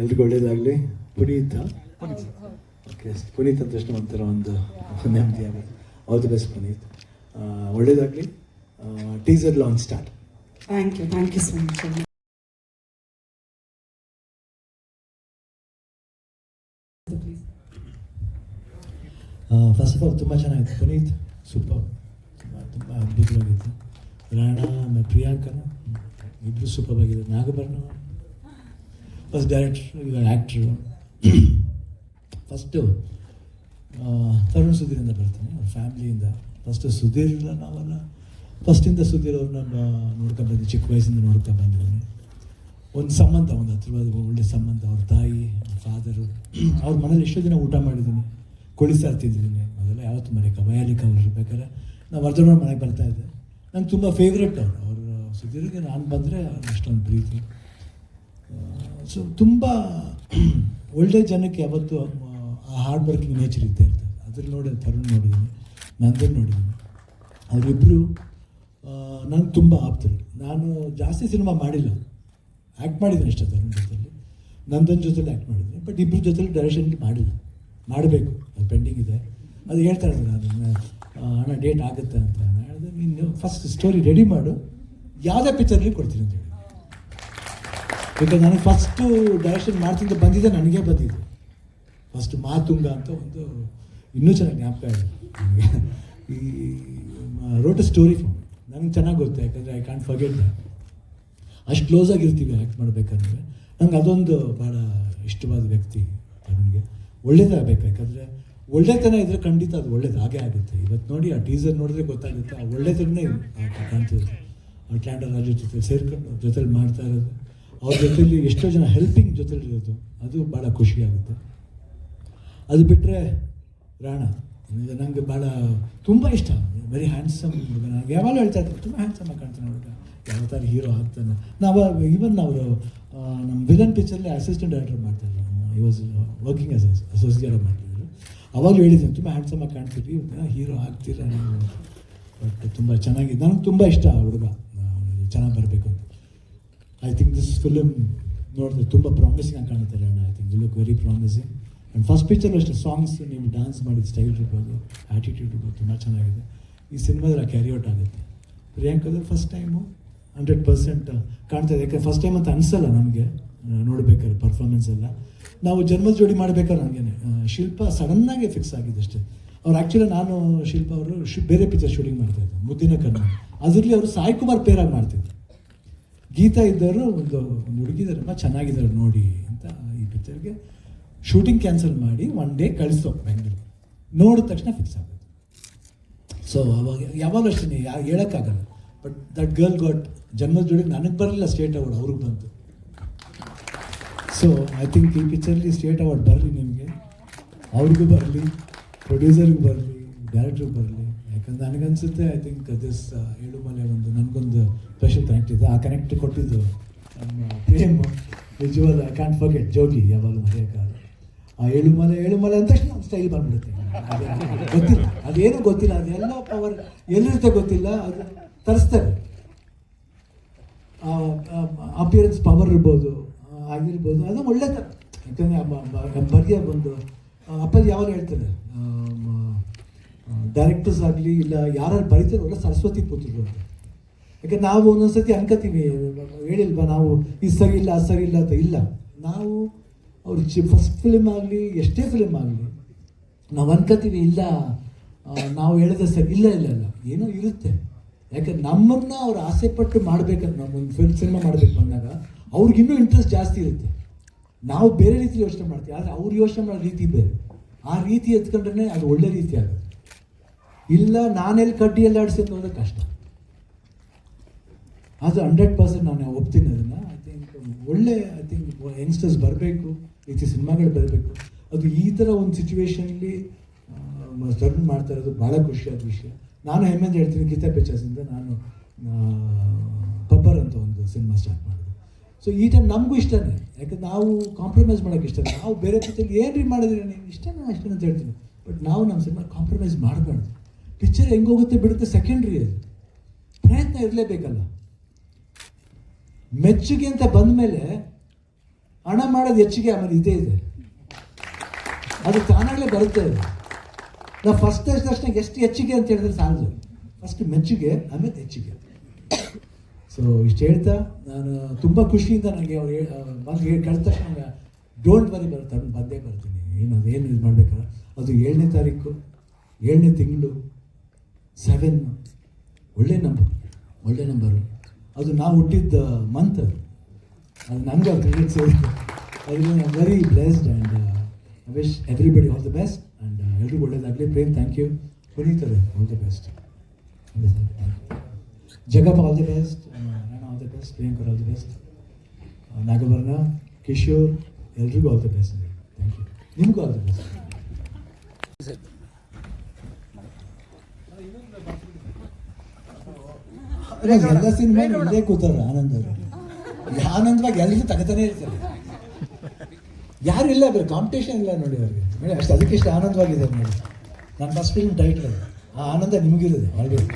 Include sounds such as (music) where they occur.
ಎಲ್ರಿಗೂ ಒಳ್ಳೇದಾಗಲಿ ಪುನೀತ್. ಓಕೆ ಪುನೀತ್ ಅಂತ ತಕ್ಷಣ ಒಂಥರ ಒಂದು ನೆಮ್ಮದಿ ಆಗುತ್ತೆ. All the best Puneeth. ಒಳ್ಳೇದಾಗಲಿ. Teaser launch start thank you thank you so much first of all ತುಂಬ ಚೆನ್ನಾಗಿತ್ತು. ಪುನೀತ್ ಸೂಪರ್ ತುಂಬ ತುಂಬ ಅದ್ಭುತವಾಗಿತ್ತು. ರಾಣಾ ಆಮೇಲೆ ಪ್ರಿಯಾಂಕನ ಇಬ್ಬರು ಸೂಪರ್ ಆಗಿದೆ Nagabharana first director actor first Tarun ಸುಧೀರಿಂದ ಬರ್ತೀನಿ, ಅವ್ರ ಫ್ಯಾಮಿಲಿಯಿಂದ ಫಸ್ಟು ಸುಧೀರ್ ನಾವೆಲ್ಲ. ಫಸ್ಟಿಂದ ಸುಧೀರ್ ಅವ್ರನ್ನ ನೋಡ್ಕೊಂಡ್ಬಂದು ಚಿಕ್ಕ ವಯಸ್ಸಿಂದ ನೋಡ್ಕೊಂಡ್ಬಂದಿದ್ದೀನಿ ಒಂದು ಸಂಬಂಧ, ಒಂದು ಹತ್ರವಾದ ಒಳ್ಳೆ ಸಂಬಂಧ, ಅವ್ರ ತಾಯಿ ಫಾದರು ಅವ್ರ ಮನೇಲಿ ಎಷ್ಟೋ ದಿನ ಊಟ ಮಾಡಿದ್ದೀನಿ ಕೊಳಿಸ್ತಾ ಇರ್ತಿದ್ದೀನಿ ಅದೆಲ್ಲ ಯಾವತ್ತು ಮನೆ ಕಬಯಾಲಿಕ್ ಅವ್ರು ಇರ್ಬೇಕಾದ್ರೆ ನಾವು ಅರ್ಜುನ ಮನೆಗೆ ಬರ್ತಾ ಇದ್ದೆ. ನಂಗೆ ತುಂಬ ಫೇವ್ರೆಟ್ ಅವರು. ಅವರು, ಸುಧೀರ್ಗೆ ನಾನು ಬಂದರೆ ಅಷ್ಟೊಂದು ಪ್ರೀತಿ. ಸೊ ತುಂಬ, (clears throat) ಒಳ್ಳೆ ಜನಕ್ಕೆ ಯಾವತ್ತು, ಆ ಹಾರ್ಡ್ ವರ್ಕಿಂಗ್ ನೇಚರ್ ಇದ್ದೇ ಇರ್ತದೆ. ಅದ್ರಲ್ಲಿ ನೋಡಿ, ತರುಣ್ ನೋಡಿದ್ದೀನಿ, ನಂದನ್ ನೋಡಿದ್ದೀನಿ. ಅವರಿಬ್ಬರು ನಂಗೆ ತುಂಬ ಆಪ್ತರು. ನಾನು ಜಾಸ್ತಿ ಸಿನಿಮಾ ಮಾಡಿಲ್ಲ. ಆ್ಯಕ್ಟ್ ಮಾಡಿದ್ದೀನಿ ಅಷ್ಟೇ ತರುಣ್ ಜೊತೆಲಿ. ನಂದನ್ ಜೊತೆಲಿ ಆ್ಯಕ್ಟ್ ಮಾಡಿದ್ದೀನಿ. ಬಟ್ ಇಬ್ಬರ ಜೊತೆಲಿ ಡೈರೆಕ್ಷನ್ ಮಾಡಿಲ್ಲ. ಮಾಡಬೇಕು. ಅದು ಪೆಂಡಿಂಗ್ ಇದೆ. ಅದು ಹೇಳ್ತಾ ಇದ್ದೆ ನಾನು ಹಣ ಡೇಟ್ ಆಗುತ್ತೆ ಅಂತ. ನಾನು ಹೇಳಿದೆ, ನೀನು ಫಸ್ಟ್ ಸ್ಟೋರಿ ರೆಡಿ ಮಾಡು. ಯಾವುದೇ ಪಿಕ್ಚರ್ಲಿ ಕೊಡ್ತೀನಿ ಅಂತ ಹೇಳಿ. ಬಿಕಾಸ್ ನನಗೆ ಫಸ್ಟು ಡೈರೆಕ್ಷನ್ ಮಾಡ್ತಿದ್ದ ಬಂದಿದ್ದೆ ನನಗೆ ಬಂದಿದ್ದು ಫಸ್ಟ್ ಮಾತುಂಗ ಅಂತ ಒಂದು ಇನ್ನೂ ಚೆನ್ನಾಗಿ ಜ್ಞಾಪಕ ಇದೆ. ಈ ರೋಟ್ ಸ್ಟೋರಿ ಫಾರ್ಮ್ ನನಗೆ ಚೆನ್ನಾಗಿ ಗೊತ್ತು, ಯಾಕಂದರೆ ಐ ಕಾಂಟ್ ಫರ್ಗೆಟ್ ಅಷ್ಟು ಕ್ಲೋಸ್ ಆಗಿರ್ತೀವಿ ಆ್ಯಕ್ಟ್ ಮಾಡಬೇಕಂದ್ರೆ. ನಂಗೆ ಅದೊಂದು ಭಾಳ ಇಷ್ಟವಾದ ವ್ಯಕ್ತಿ ನನಗೆ ಒಳ್ಳೇದಾಗಬೇಕು. ಯಾಕಂದರೆ ಒಳ್ಳೆತನ ಇದ್ದರೆ ಖಂಡಿತ ಅದು ಒಳ್ಳೇದು ಹಾಗೇ ಆಗುತ್ತೆ. ಇವತ್ತು ನೋಡಿ, ಆ ಟೀಸರ್ ನೋಡಿದ್ರೆ ಗೊತ್ತಾಗುತ್ತೆ, ಆ ಒಳ್ಳೆತನೇ ಕಾಣ್ತಿರುತ್ತೆ. ಅಟ್ಲಾಂಟ ರಾಜು ಜೊತೆ ಸೇರ್ಕೊಂಡು ಜೊತೆಲಿ ಮಾಡ್ತಾ ಇರೋದು. ಅವ್ರ ಜೊತೆಲಿ ಎಷ್ಟೋ ಜನ ಹೆಲ್ಪಿಂಗ್ ಜೊತೆಲಿ ಇರೋದು. ಅದು ಭಾಳ ಖುಷಿ ಆಗುತ್ತೆ ಅದು ಬಿಟ್ಟರೆ ರಾಣ, ನನಗೆ ಭಾಳ ತುಂಬ ಇಷ್ಟ. ವೆರಿ ಹ್ಯಾಂಡ್ಸಮ್ ಹುಡುಗ. ನನಗೆ ಯಾವಾಗಲೂ ಹೇಳ್ತಾ ಇರ್ತಾರೆ ತುಂಬ ಹ್ಯಾಂಡ್ಸಮ್ ಕಾಣ್ತಾನೆ ಹುಡುಗ. ಯಾವ ಥರ ಹೀರೋ ಆಗ್ತಾನೆ. ನಾವು ಈವನ್ ಅವರು ನಮ್ಮ ವಿಲನ್ ಪಿಕ್ಚರ್ಲಿ ಅಸಿಸ್ಟೆಂಟ್ ಡೈರೆಕ್ಟರ್ ಮಾಡ್ತಾರೆ. I was working as associate ಮಾಡ್ತಿದ್ರು. ಅವಾಗಲೂ ಹೇಳಿದ್ದೀನಿ ತುಂಬ ಹ್ಯಾಂಡ್ಸಮ್ ಆಗಿ ಕಾಣ್ತೀರಿ ಹೀರೋ ಆಗ್ತೀರಾ ಬಟ್ ತುಂಬ ಚೆನ್ನಾಗಿ ನನಗೆ ತುಂಬ ಇಷ್ಟ ಆ ಹುಡುಗ. ಚೆನ್ನಾಗಿ ಬರಬೇಕು ಅಂತ. ಐ ಥಿಂಕ್ ದಿಸ್ ಫಿಲಮ್ ನೋಡಿದ್ರೆ ತುಂಬ ಪ್ರಾಮಿಸಿಂಗ್ ಆಗಿ ಕಾಣುತ್ತೆ ಅಣ್ಣ. I think you look very promising and first picture ಅಷ್ಟೇ ಸಾಂಗ್ಸ್ ನೀವು ಡ್ಯಾನ್ಸ್ ಮಾಡಿದ ಸ್ಟೈಲ್ ಇರ್ಬೋದು ಆ್ಯಟಿಟ್ಯೂಡ್ ಇರ್ಬೋದು, ತುಂಬ ಚೆನ್ನಾಗಿದೆ. ಈ ಸಿನಿಮಾದಲ್ಲಿ ಕ್ಯಾರಿ ಔಟ್ ಆಗುತ್ತೆ. ಪ್ರಿಯಾಂಕದಲ್ಲಿ ಫಸ್ಟ್ ಟೈಮು ಹಂಡ್ರೆಡ್ ಪರ್ಸೆಂಟ್ ಕಾಣ್ತಾ ಇದೆ. ಯಾಕಂದ್ರೆ ಫಸ್ಟ್ ಟೈಮ್ ಅಂತ ಅನಿಸಲ್ಲ ನಮಗೆ. ನೋಡಬೇಕಾದ್ರೆ ಪರ್ಫಾರ್ಮೆನ್ಸ್ ಎಲ್ಲ. ನಾವು ಜನ್ಮದ ಜೋಡಿ ಮಾಡಬೇಕಾದ್ರೆ ನನಗೇನೆ ಶಿಲ್ಪ ಸಡನ್ನಾಗಿ ಫಿಕ್ಸ್ ಆಗಿದೆ ಅಷ್ಟೇ. ಅವ್ರು ಆ್ಯಕ್ಚುಲಿ ನಾನು ಶಿಲ್ಪ ಅವರು ಬೇರೆ ಪಿಕ್ಚರ್ ಶೂಟಿಂಗ್ ಮಾಡ್ತಾ ಇದ್ದೆ, ಮುದ್ದಿನ ಕನ್ನಡ ಅದರಲ್ಲಿ ಅವರು ಸಾಯಿ ಕುಮಾರ್ ಪೇರಾಗಿ ಮಾಡ್ತಿದ್ರು. ಗೀತಾ ಇದ್ದವರು ಒಂದು ಒಂದು ಹುಡುಗಿದಾರಮ್ಮ ಚೆನ್ನಾಗಿದ್ದಾರೆ ನೋಡಿ ಅಂತ ಈ ಪಿಕ್ಚರ್ಗೆ ಶೂಟಿಂಗ್ ಕ್ಯಾನ್ಸಲ್ ಮಾಡಿ ಒನ್ ಡೇ ಕಳಿಸೋ ಬೆಂಗಳೂರು ನೋಡಿದ ತಕ್ಷಣ ಫಿಕ್ಸ್ ಆಗೋದು ಸೊ ಅವಾಗ ಯಾವಾಗ ಅಷ್ಟೇ ಯಾ, ಹೇಳೋಕ್ಕಾಗಲ್ಲ. ಬಟ್ ದಟ್ ಗರ್ಲ್ ಗಾಟ್ ಜನ್ಮದ ಜೋಡಿ ನನಗೆ ಬರಲಿಲ್ಲ ಸ್ಟೇಟ್ ಅವಾರ್ಡ್ ಅವ್ರಿಗೆ ಬಂತು. ಸೊ ಐ ಥಿಂಕ್ ಈ ಪಿಕ್ಚರ್ಲಿ ಸ್ಟೇಟ್ ಅವಾರ್ಡ್ ಬರಲಿ ನಿಮಗೆ. ಅವ್ರಿಗೂ ಬರಲಿ ಪ್ರೊಡ್ಯೂಸರ್ಗೂ ಬರಲಿ ಡೈರೆಕ್ಟ್ರಿಗೆ ಬರಲಿ. ಯಾಕಂದ್ರೆ ನನಗನ್ಸುತ್ತೆ ಐ ಥಿಂಕ್ ದಿಸ್ ಏಳುಮಲೆ ಒಂದು ನನಗೊಂದು ಸ್ಪೆಷಲ್ ಕನೆಕ್ಟ್ ಇದೆ. ಆ ಕನೆಕ್ಟ್ ಕೊಟ್ಟಿದ್ದು ನಮ್ಮ Prem visual I can't forget Jogi ಯಾವಾಗಲೂ ಮರೆಯೋಕ್ಕಾಗಲ್ಲ ಆ ಏಳುಮಲೆ ಏಳುಮಲೆ ಅಂತ ತಕ್ಷಣ ಸ್ಟೈಲ್ ಬಂದ್ಬಿಡುತ್ತೆ. ಗೊತ್ತಿಲ್ಲ, ಅದೇನು ಗೊತ್ತಿಲ್ಲ, ಅದೆಲ್ಲ ಪವರ್ ಎಲ್ಲಿರುತ್ತೆ ಗೊತ್ತಿಲ್ಲ, ಅದು ತರಿಸ್ತಾರೆ. ಅಪಿಯರೆನ್ಸ್ ಪವರ್ ಇರ್ಬೋದು ಆಗಿರ್ಬೋದು, ಅದು ಒಳ್ಳೆ ಯಾಕಂದರೆ ಬಗ್ಗೆ ಒಂದು ಅಪ್ಪಾಜಿ ಯಾವಾಗ ಹೇಳ್ತಾರೆ ಡೈರೆಕ್ಟರ್ಸ್ ಆಗಲಿ ಇಲ್ಲ ಯಾರು ಬರೀತಾರೋ ಅಲ್ಲ ಸರಸ್ವತಿ ಪುತ್ರರು ಯಾಕೆ ನಾವು ಒಂದೊಂದ್ಸತಿ ಅನ್ಕೋತೀವಿ ಹೇಳಿಲ್ವಾ ನಾವು ಇದು ಸರಿ ಇಲ್ಲ ಅದು ಸರಿ ಇಲ್ಲ ಅಂತ? ಇಲ್ಲ. ನಾವು ಅವ್ರ ಫಸ್ಟ್ ಫಿಲ್ಮ್ ಆಗಲಿ, ಎಷ್ಟೇ ಫಿಲ್ಮ್ ಆಗಲಿ, ನಾವು ಅನ್ಕೋತೀವಿ, ಇಲ್ಲ ನಾವು ಹೇಳಿದ್ರೆ ಸರಿ ಇಲ್ಲ ಇಲ್ಲ ಇಲ್ಲ. ಏನೋ ಇರುತ್ತೆ. ಯಾಕೆ ನಮ್ಮನ್ನು ಅವ್ರು ಆಸೆ ಪಟ್ಟು ಮಾಡ್ಬೇಕಂತ, ನಾವು ಒಂದು ಫಿಲ್ಮ್ ಸಿನಿಮಾ ಮಾಡ್ಬೇಕು ಬಂದಾಗ ಅವ್ರಿಗಿನ್ನೂ ಇಂಟ್ರೆಸ್ಟ್ ಜಾಸ್ತಿ ಇರುತ್ತೆ. ನಾವು ಬೇರೆ ರೀತಿ ಯೋಚನೆ ಮಾಡ್ತೀವಿ, ಆದರೆ ಅವ್ರು ಯೋಚನೆ ಮಾಡೋ ರೀತಿ ಬೇರೆ. ಆ ರೀತಿ ಎತ್ಕೊಂಡ್ರೆ ಅದು ಒಳ್ಳೆ ರೀತಿ ಆಗುತ್ತೆ. ಇಲ್ಲ ನಾನೆಲ್ಲಿ ಕಡ್ಡಿಯಲ್ಲಿ ಆಡಿಸಿ ಅನ್ನೋದು ಕಷ್ಟ. ಅದು ಹಂಡ್ರೆಡ್ ಪರ್ಸೆಂಟ್ ನಾನು ಒಪ್ತೀನಿ ಅದನ್ನು. ಐ ಥಿಂಕ್ ಒಳ್ಳೆ ಐ ಥಿಂಕ್ ಯಂಗ್ಸ್ಟರ್ಸ್ ಬರಬೇಕು ಈ ರೀತಿ ಸಿನಿಮಾಗಳು ಬರಬೇಕು. ಅದು ಈ ಥರ ಒಂದು ಸಿಚುವೇಶನ್ಲಿ ಟರ್ನ್ ಮಾಡ್ತಾ ಇರೋದು ಭಾಳ ಖುಷಿಯಾದ ವಿಷಯ. ನಾನು ಹೆಮ್ಮೆಂದು ಹೇಳ್ತೀನಿ, ಗೀತಾ ಪಿಕ್ಚರ್ಸಿಂದ ನಾನು ಪಬ್ಬರ್ ಅಂತ ಒಂದು ಸಿನಿಮಾ ಸ್ಟಾರ್ಟ್ ಮಾಡಿದೆ ಸೊ ಈ ಟೈಮ್ ನಮಗೂ ಇಷ್ಟನೇ. ಯಾಕಂದ್ರೆ ನಾವು ಕಾಂಪ್ರಮೈಸ್ ಮಾಡೋಕ್ಕೆ ಇಷ್ಟ ನಾವು ಬೇರೆ ಜೊತೆಗೆ ಏನು ರೀ ಮಾಡಿದ್ರೆ ಇಷ್ಟನೇ ಇಷ್ಟನೇ ಅಂತ ಹೇಳ್ತೀನಿ. ಬಟ್ ನಾವು ನಮ್ಮ ಸಿನಿಮಾ ಕಾಂಪ್ರಮೈಸ್ ಮಾಡಬಾರ್ದು. ಪಿಕ್ಚರ್ ಹೆಂಗೋಗುತ್ತೆ ಬಿಡುತ್ತೆ ಸೆಕೆಂಡ್ರಿ ಅದು ಪ್ರಯತ್ನ ಇರಲೇಬೇಕಲ್ಲ. ಮೆಚ್ಚುಗೆ ಅಂತ ಬಂದ ಮೇಲೆ ಹಣ ಮಾಡೋದು ಹೆಚ್ಚಿಗೆ ಆಮೇಲೆ ಇದೇ ಇದೆ. ಅದು ತಾನಾಗಲೇ ಬರುತ್ತೆ ನಾ ಫಸ್ಟ್ ತಕ್ಷಣ ಎಷ್ಟು ಹೆಚ್ಚಿಗೆ ಅಂತ ಹೇಳಿದ್ರೆ ಸಾಲದು. ಫಸ್ಟ್ ಮೆಚ್ಚುಗೆ, ಆಮೇಲೆ ಹೆಚ್ಚಿಗೆ. ಸೊ ಇಷ್ಟು ಹೇಳ್ತಾ, ನಾನು ತುಂಬ ಖುಷಿಯಿಂದ ನನಗೆ ಅವ್ರು ಹೇಳಿ ಕಳೆದ ತಕ್ಷಣ ಡೋಂಟ್ ಬರಿ ಬರುತ್ತೆ ಅದನ್ನು ಬಂದೇ ಬರ್ತೀನಿ. ಏನು ಅದು ಏನು ಇದು ಮಾಡಬೇಕಲ್ಲ? ಅದು ಏಳನೇ ತಾರೀಕು, ಏಳನೇ ತಿಂಗಳು. ಸೆವೆನ್ ಒಳ್ಳೆ ನಂಬರ್ ಒಳ್ಳೆ ನಂಬರು ಅದು ನಾವು ಹುಟ್ಟಿದ್ದ ಮಂತ್ ಅದು. ನನಗೆ ಕ್ರೆಡಿಟ್ಸ್ ಅದರಿಂದ I very blessed and I wish everybody all the best and ಎಲ್ರಿಗೂ ಒಳ್ಳೇದಾಗಲಿ. ಪ್ರೇಮ್ ಥ್ಯಾಂಕ್ ಯು ಪುನೀತರು ಆಲ್ ದ ಬೆಸ್ಟ್ ಜಗಪ್ ಆಲ್ ದಿ ಬೆಸ್ಟ್ ನಾನು all the best ಪ್ರಿಯಾಂಕರ್ all the best Nagabharana Kishore, ಎಲ್ರಿಗೂ all the best thank you ನಿಮಗೂ all the best ಎಲ್ಲ cinema ಇಲ್ಲೇ ಕೂತಾರ ಆನಂದ್ ಅವರು. ಆನಂದವಾಗಿ ಎಲ್ಲರೂ ತಗತಾನೆ ಇರ್ತಾರೆ. ಯಾರು ಇಲ್ಲ ಬೇರೆ ಕಾಂಪಿಟೇಷನ್ ಇಲ್ಲ ನೋಡಿ ಅವ್ರಿಗೆ. ಮೇಡಮ್ ಅಷ್ಟು ಅದಕ್ಕೆ ಇಷ್ಟು ಆನಂದವಾಗಿದೆ ನೋಡಿ. ನನ್ನ ಫಸ್ಟ್ ಫಿಲ್ಮ್ ಟೈಟ್ಲ್ ಆ ಆನಂದ ನಿಮಗಿರೋದು ಆಲ್ರೆಡಿ